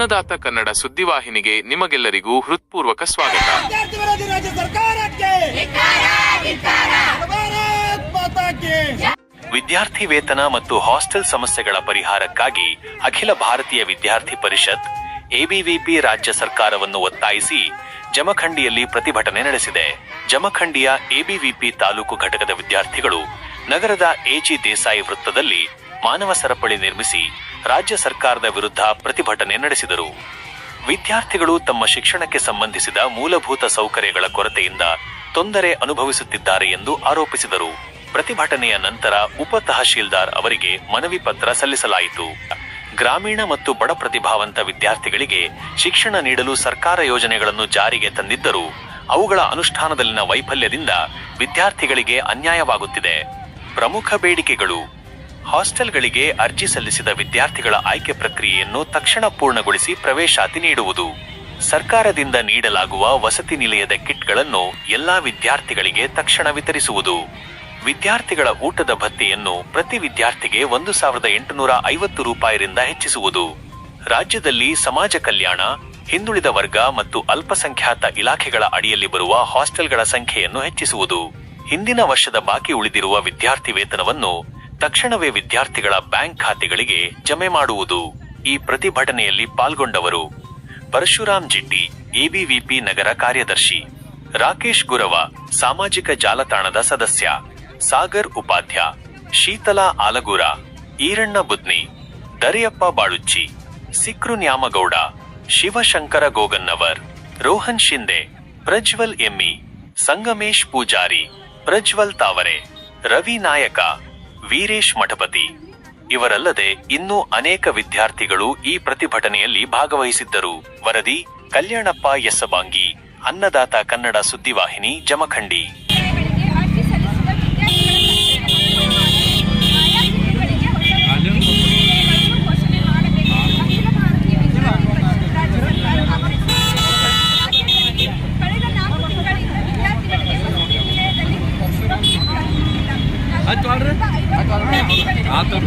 ಅನ್ನದಾತ ಕನ್ನಡ ಸುದ್ದಿವಾಹಿನಿಗೆ ನಿಮಗೆಲ್ಲರಿಗೂ ಹೃತ್ಪೂರ್ವಕ ಸ್ವಾಗತ. ವಿದ್ಯಾರ್ಥಿ ವೇತನ ಮತ್ತು ಹಾಸ್ಟೆಲ್ ಸಮಸ್ಯೆಗಳ ಪರಿಹಾರಕ್ಕಾಗಿ ಅಖಿಲ ಭಾರತೀಯ ವಿದ್ಯಾರ್ಥಿ ಪರಿಷತ್ ಎಬಿವಿಪಿ ರಾಜ್ಯ ಸರ್ಕಾರವನ್ನು ಒತ್ತಾಯಿಸಿ ಜಮಖಂಡಿಯಲ್ಲಿ ಪ್ರತಿಭಟನೆ ನಡೆಸಿದೆ. ಜಮಖಂಡಿಯ ಎಬಿವಿಪಿ ತಾಲೂಕು ಘಟಕದ ವಿದ್ಯಾರ್ಥಿಗಳು ನಗರದ ಎಜಿ ದೇಸಾಯಿ ವೃತ್ತದಲ್ಲಿ ಮಾನವ ಸರಪಳಿ ನಿರ್ಮಿಸಿ ರಾಜ್ಯ ಸರ್ಕಾರದ ವಿರುದ್ಧ ಪ್ರತಿಭಟನೆ ನಡೆಸಿದರು. ವಿದ್ಯಾರ್ಥಿಗಳು ತಮ್ಮ ಶಿಕ್ಷಣಕ್ಕೆ ಸಂಬಂಧಿಸಿದ ಮೂಲಭೂತ ಸೌಕರ್ಯಗಳ ಕೊರತೆಯಿಂದ ತೊಂದರೆ ಅನುಭವಿಸುತ್ತಿದ್ದಾರೆ ಎಂದು ಆರೋಪಿಸಿದರು. ಪ್ರತಿಭಟನೆಯ ನಂತರ ಉಪ ತಹಶೀಲ್ದಾರ್ ಅವರಿಗೆ ಮನವಿ ಪತ್ರ ಸಲ್ಲಿಸಲಾಯಿತು. ಗ್ರಾಮೀಣ ಮತ್ತು ಬಡ ಪ್ರತಿಭಾವಂತ ವಿದ್ಯಾರ್ಥಿಗಳಿಗೆ ಶಿಕ್ಷಣ ನೀಡಲು ಸರ್ಕಾರ ಯೋಜನೆಗಳನ್ನು ಜಾರಿಗೆ ತಂದಿದ್ದರೂ ಅವುಗಳ ಅನುಷ್ಠಾನದಲ್ಲಿನ ವೈಫಲ್ಯದಿಂದ ವಿದ್ಯಾರ್ಥಿಗಳಿಗೆ ಅನ್ಯಾಯವಾಗುತ್ತಿದೆ. ಪ್ರಮುಖ ಬೇಡಿಕೆಗಳು ಹಾಸ್ಟೆಲ್ಗಳಿಗೆ ಅರ್ಜಿ ಸಲ್ಲಿಸಿದ ವಿದ್ಯಾರ್ಥಿಗಳ ಆಯ್ಕೆ ಪ್ರಕ್ರಿಯೆಯನ್ನು ತಕ್ಷಣ ಪೂರ್ಣಗೊಳಿಸಿ ಪ್ರವೇಶಾತಿ ನೀಡುವುದು. ಸರ್ಕಾರದಿಂದ ನೀಡಲಾಗುವ ವಸತಿ ನಿಲಯದ ಕಿಟ್ಗಳನ್ನು ಎಲ್ಲಾ ವಿದ್ಯಾರ್ಥಿಗಳಿಗೆ ತಕ್ಷಣ ವಿತರಿಸುವುದು. ವಿದ್ಯಾರ್ಥಿಗಳ ಊಟದ ಭತ್ಯೆಯನ್ನು ಪ್ರತಿ ವಿದ್ಯಾರ್ಥಿಗೆ ಒಂದು ಸಾವಿರದ ಎಂಟುನೂರ ಐವತ್ತು ರೂಪಾಯಿರಿಂದ ಹೆಚ್ಚಿಸುವುದು. ರಾಜ್ಯದಲ್ಲಿ ಸಮಾಜ ಕಲ್ಯಾಣ, ಹಿಂದುಳಿದ ವರ್ಗ ಮತ್ತು ಅಲ್ಪಸಂಖ್ಯಾತ ಇಲಾಖೆಗಳ ಅಡಿಯಲ್ಲಿ ಬರುವ ಹಾಸ್ಟೆಲ್ಗಳ ಸಂಖ್ಯೆಯನ್ನು ಹೆಚ್ಚಿಸುವುದು. ಹಿಂದಿನ ವರ್ಷದ ಬಾಕಿ ಉಳಿದಿರುವ ವಿದ್ಯಾರ್ಥಿ ವೇತನವನ್ನು ತಕ್ಷಣವೇ ವಿದ್ಯಾರ್ಥಿಗಳ ಬ್ಯಾಂಕ್ ಖಾತೆಗಳಿಗೆ ಜಮೆ ಮಾಡುವುದು ಈ ಪ್ರತಿಭಟನೆಯಲ್ಲಿ ಪಾಲ್ಗೊಂಡವರು ಪರಶುರಾಮ್ ಜಿಟ್ಟಿ, ಎಬಿವಿಪಿ ನಗರ ಕಾರ್ಯದರ್ಶಿ, ರಾಕೇಶ್ ಗುರವ, ಸಾಮಾಜಿಕ ಜಾಲತಾಣದ ಸದಸ್ಯ, ಸಾಗರ್ ಉಪಾಧ್ಯ, ಶೀತಲಾ ಆಲಗೂರ, ಈರಣ್ಣ ಬುದ್ನಿ, ದರಿಯಪ್ಪ ಬಾಳುಚ್ಚಿ, ಸಿಕ್ರು ನ್ಯಾಮಗೌಡ, ಶಿವಶಂಕರ ಗೋಗನ್ನವರ್, ರೋಹನ್ ಶಿಂದೆ, ಪ್ರಜ್ವಲ್ ಎಮ್ಮಿ, ಸಂಗಮೇಶ್ ಪೂಜಾರಿ, ಪ್ರಜ್ವಲ್ ತಾವರೆ, ರವಿ ನಾಯಕ ವೀರೇಶ್ ಮಠಪತಿ. ಇವರಲ್ಲದೆ ಇನ್ನೂ ಅನೇಕ ವಿದ್ಯಾರ್ಥಿಗಳು ಈ ಪ್ರತಿಭಟನೆಯಲ್ಲಿ ಭಾಗವಹಿಸಿದ್ದರು. ವರದಿ, ಕಲ್ಯಾಣಪ್ಪ ಎಸ್ಸಬಾಂಗಿ, ಅನ್ನದಾತ ಕನ್ನಡ ಸುದ್ದಿವಾಹಿನಿ, ಜಮಖಂಡಿ. ఆతృ